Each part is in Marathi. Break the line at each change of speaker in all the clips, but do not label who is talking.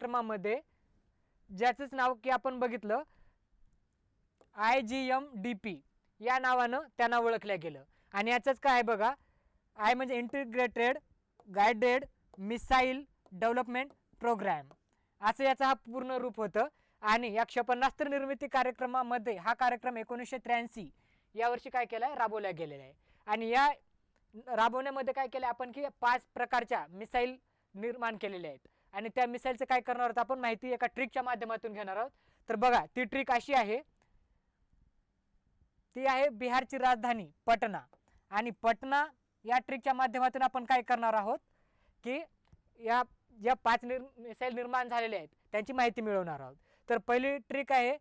कार्यक्रमामध्ये ज्याचंच नाव की आपण बघितलं I G M D P या नावानं त्यांना ओळखल्या गेलं. आणि याचंच काय आहे बघा आय म्हणजे integrated guided missile development programme असं याचं हा पूर्ण रूप होतं. आणि या क्षेपणास्त्र निर्मिती कार्यक्रमामध्ये हा कार्यक्रम एकोणीसशे त्र्याऐंशी यावर्षी काय केलं आहे राबवला गेलेला आहे. आणि या राबवण्यामध्ये काय केलं आपण की पाच प्रकारच्या मिसाईल निर्माण केलेल्या आहेत. आणि त्या मिसाईलचं काय करणार आहोत आपण माहिती एका ट्रिकच्या माध्यमातून घेणार आहोत. तर बघा ती ट्रिक अशी आहे. ती आहे बिहारची राजधानी पटना. आणि पटना या ट्रिकच्या माध्यमातून आपण काय करणार आहोत की या ज्या पाच निर मिसाईल निर्माण झालेल्या आहेत त्यांची माहिती मिळवणार आहोत. तर पहिली ट्रिक आहे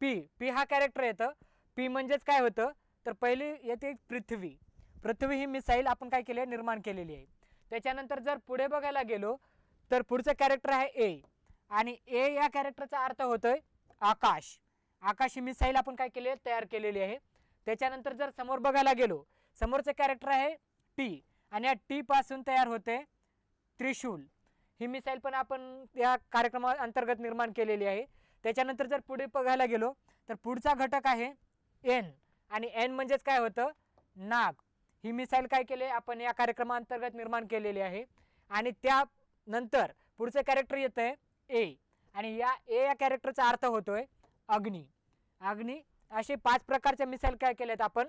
पी. पी हा कॅरेक्टर येतं. पी म्हणजेच काय होतं? तर पहिली येते पृथ्वी. पृथ्वी ही मिसाईल आपण काय केली आहे? निर्माण केलेली आहे. त्याच्यानंतर जर पुढे बघायला गेलो तर पुढचं कॅरेक्टर आहे ए आणि ए या कॅरेक्टरचा अर्थ होतोय आकाश. आकाश ही मिसाईल आपण काय केले तयार केलेली आहे. त्याच्यानंतर जर समोर बघायला गेलो समोरचं कॅरेक्टर आहे टी आणि या टीपासून तयार होते त्रिशूल. ही मिसाईल पण आपण या कार्यक्रमा अंतर्गत निर्माण केलेली आहे. त्याच्यानंतर जर पुढे बघायला गेलो तर पुढचा घटक आहे एन आणि एन म्हणजेच काय होतं? नाग. ही मिसाईल काय केले आपण या कार्यक्रमाअंतर्गत निर्माण केलेली आहे. आणि त्या नंतर पुढचं कॅरेक्टर येतं आहे ए आणि या ए या कॅरेक्टरचा अर्थ होतोय अग्नी. अग्नी असे पाच प्रकारच्या मिसाईल काय केल्यात आपण?